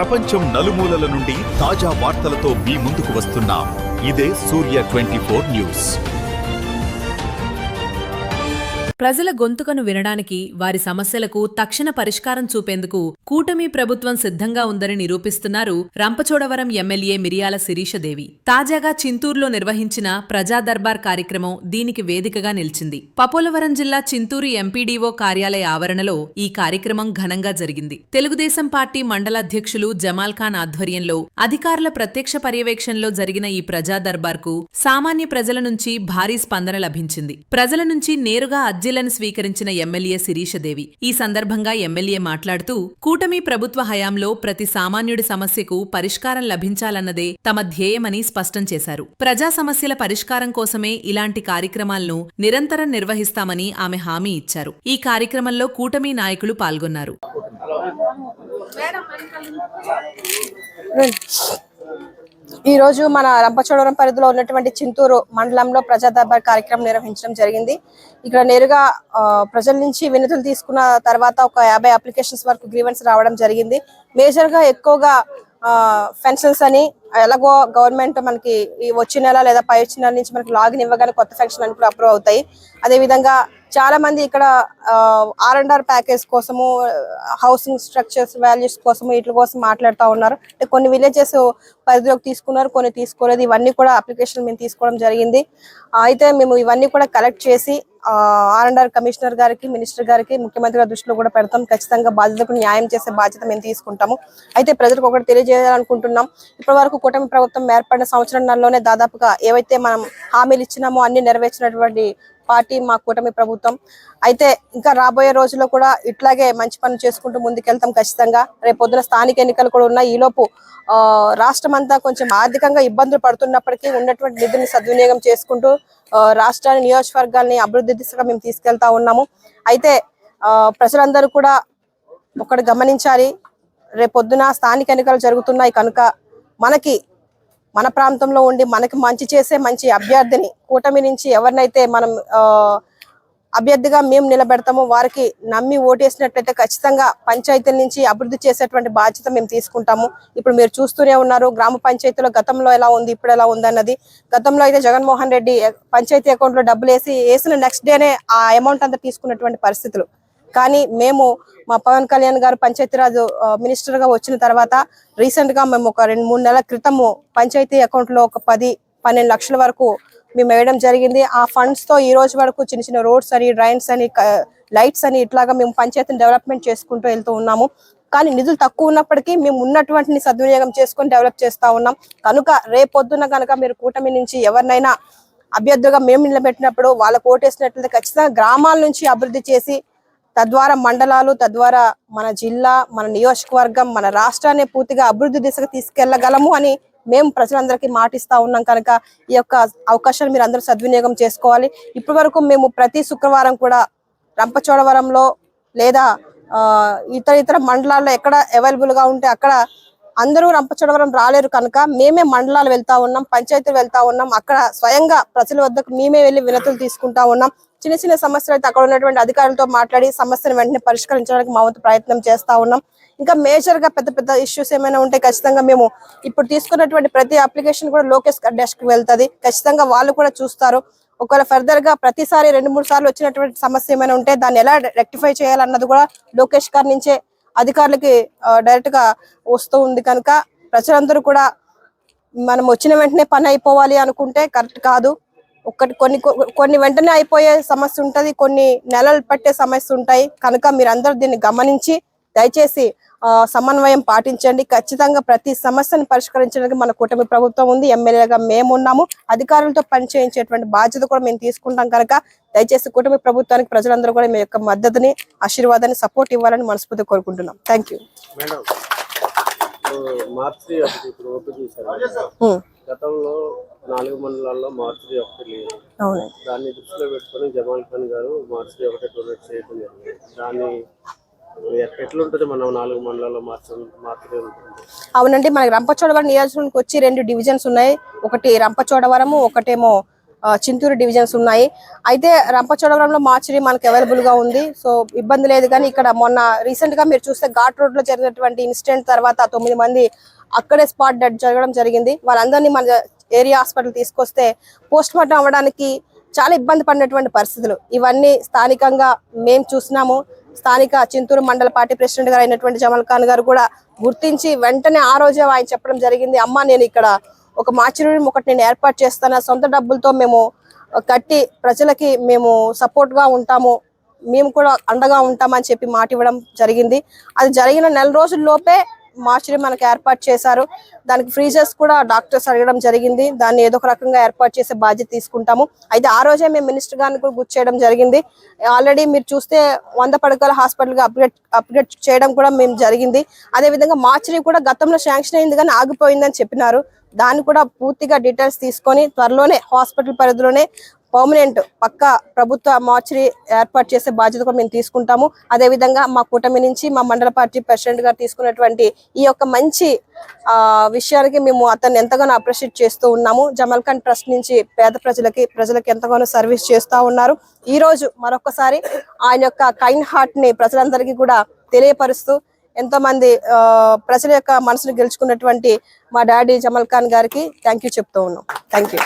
ప్రపంచం నలుమూలల నుండి తాజా వార్తలతో మీ ముందుకు వస్తున్నాం. ఇదే సూర్య ట్వంటీ ఫోర్ న్యూస్. ప్రజల గొంతుకను వినడానికి వారి సమస్యలకు తక్షణ పరిష్కారం చూపేందుకు కూటమి ప్రభుత్వం సిద్ధంగా ఉందని నిరూపిస్తున్నారు రంపచోడవరం ఎమ్మెల్యే మిరియాల శిరీషదేవి. తాజాగా చింతూరులో నిర్వహించిన ప్రజా దర్బార్ కార్యక్రమం దీనికి వేదికగా నిలిచింది. పపోలవరం జిల్లా చింతూరు ఎంపీడీఓ కార్యాలయ ఆవరణలో ఈ కార్యక్రమం ఘనంగా జరిగింది. తెలుగుదేశం పార్టీ మండల అధ్యక్షులు జమాల్ ఖాన్ ఆధ్వర్యంలో అధికారుల ప్రత్యక్ష పర్యవేక్షణలో జరిగిన ఈ ప్రజా దర్బార్కు సామాన్య ప్రజల నుంచి భారీ స్పందన లభించింది. ప్రజల నుంచి నేరుగా అర్జీలను స్వీకరించిన ఎమ్మెల్యే శిరీషదేవి. ఈ సందర్భంగా ఎమ్మెల్యే మాట్లాడుతూ కూటమి ప్రభుత్వ హయాంలో ప్రతి సామాన్యుడి సమస్యకు పరిష్కారం లభించాలన్నదే తమ ధ్యేయమని స్పష్టం చేశారు. ప్రజా సమస్యల పరిష్కారం కోసమే ఇలాంటి కార్యక్రమాలను నిరంతరం నిర్వహిస్తామని ఆమె హామీ ఇచ్చారు. ఈ కార్యక్రమంలో కూటమి నాయకులు పాల్గొన్నారు. ఈ రోజు మన రంపచోడవరం పరిధిలో ఉన్నటువంటి చింతూరు మండలంలో ప్రజా దర్బార్ కార్యక్రమం నిర్వహించడం జరిగింది. ఇక్కడ నేరుగా ప్రజల నుంచి వినతులు తీసుకున్న తర్వాత ఒక యాభై అప్లికేషన్స్ వరకు గ్రీవెన్స్ రావడం జరిగింది. మేజర్గా ఎక్కువగా ఫెన్షన్స్ అని ఎలాగో గవర్నమెంట్ మనకి ఈ వచ్చే నెల లేదా పై వచ్చిన నెల నుంచి మనకి లాగిన్ ఇవ్వగానే కొత్త ఫెన్షన్ అని కూడా అప్రూవ్ అవుతాయి. అదే విధంగా చాలా మంది ఇక్కడ ఆర్ అండ్ ఆర్ ప్యాకేజ్ కోసము హౌసింగ్ స్ట్రక్చర్స్ వాల్యూస్ కోసము వీటి కోసం మాట్లాడుతూ ఉన్నారు. అంటే కొన్ని విలేజెస్ పరిధిలోకి తీసుకున్నారు కొన్ని తీసుకోలేదు. ఇవన్నీ కూడా అప్లికేషన్ మేము తీసుకోవడం జరిగింది. అయితే మేము ఇవన్నీ కూడా కలెక్ట్ చేసి ఆర్ అండ్ ఆర్ కమిషనర్ గారికి మినిస్టర్ గారికి ముఖ్యమంత్రి గారి దృష్టిలో కూడా పెడతాం. ఖచ్చితంగా బాధ్యతకు న్యాయం చేసే బాధ్యత మేము తీసుకుంటాము. అయితే ప్రజలకు ఒకటి తెలియజేయాలనుకుంటున్నాం. ఇప్పటి వరకు కూటమి ప్రభుత్వం ఏర్పడిన సంవత్సరంలోనే దాదాపుగా ఏవైతే మనం హామీలు ఇచ్చినామో అన్ని నెరవేర్చినటువంటి పార్టీ మా కూటమి ప్రభుత్వం. అయితే ఇంకా రాబోయే రోజుల్లో కూడా ఇట్లాగే మంచి పనులు చేసుకుంటూ ముందుకెళ్తాం ఖచ్చితంగా. రేపు పొద్దున స్థానిక ఎన్నికలు కూడా ఉన్నాయి. ఈలోపు రాష్ట్రం అంతా కొంచెం ఆర్థికంగా ఇబ్బందులు పడుతున్నప్పటికీ ఉన్నటువంటి నిధిని సద్వినియోగం చేసుకుంటూ రాష్ట్రాన్ని నియోజకవర్గాల్ని అభివృద్ధి దిశగా మేము తీసుకెళ్తా ఉన్నాము. అయితే ఆ, ప్రజలందరూ కూడా ఒకటి గమనించాలి. రేపు పొద్దున స్థానిక ఎన్నికలు జరుగుతున్నాయి కనుక మనకి మన ప్రాంతంలో ఉండి మనకి మంచి చేసే మంచి అభ్యర్థిని కూటమి నుంచి ఎవరినైతే మనం అభ్యర్థిగా మేము నిలబెడతామో వారికి నమ్మి ఓటేసినట్లయితే ఖచ్చితంగా పంచాయతీల నుంచి అభివృద్ధి చేసేటువంటి బాధ్యత మేము తీసుకుంటాము. ఇప్పుడు మీరు చూస్తూనే ఉన్నారు గ్రామ పంచాయతీలో గతంలో ఎలా ఉంది ఇప్పుడు ఎలా ఉంది అన్నది. గతంలో అయితే జగన్మోహన్ రెడ్డి పంచాయతీ అకౌంట్లో డబ్బులు వేసి వేసిన నెక్స్ట్ డేనే ఆ అమౌంట్ అంతా తీసుకున్నటువంటి పరిస్థితులు. కానీ మేము మా పవన్ కళ్యాణ్ గారు పంచాయతీరాజ్ మినిస్టర్గా వచ్చిన తర్వాత రీసెంట్గా మేము ఒక రెండు మూడు నెలల క్రితము పంచాయతీ అకౌంట్లో ఒక పది పన్నెండు లక్షల వరకు మేము వేయడం జరిగింది. ఆ ఫండ్స్తో ఈ రోజు వరకు చిన్న చిన్న రోడ్స్ అని డ్రైన్స్ అని లైట్స్ అని ఇట్లాగా మేము పంచాయతీని డెవలప్మెంట్ చేసుకుంటూ వెళ్తూ ఉన్నాము. కానీ నిధులు తక్కువ ఉన్నప్పటికీ మేము ఉన్నటువంటి సద్వినియోగం చేసుకొని డెవలప్ చేస్తూ ఉన్నాం. కనుక రేపొద్దున కనుక మీరు కూటమి నుంచి ఎవరినైనా అభ్యర్థిగా మేము నిలబెట్టినప్పుడు వాళ్ళకు ఓటేసినట్లయితే ఖచ్చితంగా గ్రామాల నుంచి అభివృద్ధి చేసి తద్వారా మండలాలు తద్వారా మన జిల్లా మన నియోజకవర్గం మన రాష్ట్రాన్ని పూర్తిగా అభివృద్ధి దిశగా తీసుకెళ్ళగలము అని మేము ప్రజలందరికీ మాటిస్తా ఉన్నాం కనుక ఈ యొక్క అవకాశాన్ని మీరు అందరూ సద్వినియోగం చేసుకోవాలి. ఇప్పటి వరకు మేము ప్రతి శుక్రవారం కూడా రంపచోడవరంలో లేదా ఇతర ఇతర మండలాల్లో ఎక్కడ అవైలబుల్గా ఉంటే అక్కడ అందరూ రంపచోడవరం రాలేరు కనుక మేమే మండలాలు వెళ్తా ఉన్నాం పంచాయతీలు వెళ్తా ఉన్నాం. అక్కడ స్వయంగా ప్రజల వద్దకు మేమే వెళ్ళి వినతులు తీసుకుంటా ఉన్నాం. చిన్న చిన్న సమస్యలు అయితే అక్కడ ఉన్నటువంటి అధికారులతో మాట్లాడి సమస్యను వెంటనే పరిష్కరించడానికి మా వంతు ప్రయత్నం చేస్తా ఉన్నాం. ఇంకా మేజర్గా పెద్ద పెద్ద ఇష్యూస్ ఏమైనా ఉంటే ఖచ్చితంగా మేము ఇప్పుడు తీసుకున్నటువంటి ప్రతి అప్లికేషన్ కూడా లోకేష్ డెస్క్కి వెళ్తది. ఖచ్చితంగా వాళ్ళు కూడా చూస్తారు. ఒకవేళ ఫర్దర్గా ప్రతిసారి రెండు మూడు సార్లు వచ్చినటువంటి సమస్య ఏమైనా ఉంటే దాన్ని ఎలా రెక్టిఫై చేయాలన్నది కూడా లోకేష్ గారి నుంచే అధికారులకి డైరెక్ట్గా వస్తూ ఉంది కనుక ప్రజలందరూ కూడా మనం వచ్చిన వెంటనే పని అయిపోవాలి అనుకుంటే కరెక్ట్ కాదు. ఒకటి కొన్ని కొన్ని వెంటనే అయిపోయే సమస్య ఉంటది కొన్ని నెలలు పట్టే సమస్య ఉంటాయి. కనుక మీరందరూ దీన్ని గమనించి దయచేసి సమన్వయం పాటించండి. ఖచ్చితంగా ప్రతి సమస్యను పరిష్కరించడానికి మన కూటమి ప్రభుత్వం ఉంది ఎమ్మెల్యేగా మేము ఉన్నాము. అధికారులతో పనిచేయించేటువంటి బాధ్యత కూడా మేము తీసుకుంటాం కనుక దయచేసి కూటమి ప్రభుత్వానికి ప్రజలందరూ కూడా మీ యొక్క మద్దతుని ఆశీర్వాదాన్ని సపోర్ట్ ఇవ్వాలని మనస్ఫూర్తి కోరుకుంటున్నాం. థ్యాంక్ గతంలో నాలుగు మండలాల్లో మార్చి ఒకటి లేదు దాన్ని దృష్టిలో పెట్టుకొని జమాల్ ఖాన్ గారు మార్చి ఒకటి డొనేట్ చేయడం జరిగింది. దాన్ని ఎట్లుంటుంది మనం నాలుగు మండలాల్లో మార్చి మార్చి ఉంటుంది? అవునండి మనకి రంపచోడవరం నియోజకవర్గానికి వచ్చి రెండు డివిజన్స్ ఉన్నాయి. ఒకటి రంపచోడవరము ఒకటేమో చింతూరు డివిజన్స్ ఉన్నాయి. అయితే రంపచోడవరంలో మార్చురీ మనకు అవైలబుల్గా ఉంది. సో ఇబ్బంది లేదు కానీ ఇక్కడ మొన్న రీసెంట్గా మీరు చూస్తే ఘాట్ రోడ్లో జరిగినటువంటి ఇన్సిడెంట్ తర్వాత తొమ్మిది మంది అక్కడే స్పాట్ డెడ్ జరగడం జరిగింది. వాళ్ళందరినీ మన ఏరియా హాస్పిటల్ తీసుకొస్తే పోస్ట్ మార్టం అవ్వడానికి చాలా ఇబ్బంది పడినటువంటి పరిస్థితులు. ఇవన్నీ స్థానికంగా మేము చూసినాము. స్థానిక చింతూరు మండల పార్టీ ప్రెసిడెంట్ గారు అయినటువంటి జమల్ ఖాన్ గారు కూడా గుర్తించి వెంటనే ఆ రోజే ఆయన చెప్పడం జరిగింది అమ్మ నేను ఇక్కడ ఒక మాచ్యూరియం ఒకటి నేను ఏర్పాటు చేస్తాను. సొంత డబ్బులతో మేము కట్టి ప్రజలకి మేము సపోర్ట్గా ఉంటాము. మేము కూడా అండగా ఉంటామని చెప్పి మాట ఇవ్వడం జరిగింది. అది జరిగిన నెల రోజుల లోపే మార్చిని మనకు ఏర్పాటు చేశారు. దానికి ఫ్రీజర్స్ కూడా డాక్టర్స్ అడగడం జరిగింది. దాన్ని ఏదో ఒక రకంగా ఏర్పాటు చేసే బాధ్యత తీసుకుంటాము. అయితే ఆ రోజే మేము మినిస్టర్ గారిని కూడా గుర్తు చేయడం జరిగింది. ఆల్రెడీ మీరు చూస్తే వంద పడకల హాస్పిటల్గా అప్గ్రేడ్ అప్గ్రేడ్ చేయడం కూడా మేము జరిగింది. అదే విధంగా మార్చిని కూడా గతంలో శాంక్షన్ అయింది కానీ ఆగిపోయిందని చెప్పినారు. దాన్ని కూడా పూర్తిగా డీటెయిల్స్ తీసుకొని త్వరలోనే హాస్పిటల్ పరిధిలోనే పర్మనెంట్ పక్క ప్రభుత్వ మార్చరీ ఏర్పాటు చేసే బాధ్యత కూడా మేము తీసుకుంటాము. అదే విధంగా మా కూటమి నుంచి మా మండల పార్టీ ప్రెసిడెంట్ గారు తీసుకున్నటువంటి ఈ యొక్క మంచి ఆ విషయానికి మేము అతన్ని ఎంతగానో అప్రిషియేట్ చేస్తూ ఉన్నాము. జమల్ ఖాన్ ట్రస్ట్ నుంచి పేద ప్రజలకి ప్రజలకి ఎంతగానో సర్వీస్ చేస్తూ ఉన్నారు. ఈ రోజు మరొకసారి ఆయన యొక్క కైండ్ హార్ట్ని ప్రజలందరికీ కూడా తెలియపరుస్తూ ఎంతో మంది ఆ, ప్రజల యొక్క మనసును గెలుచుకున్నటువంటి మా డాడీ జమల్ ఖాన్ గారికి థ్యాంక్ యూ చెప్తూ ఉన్నాం. Thank you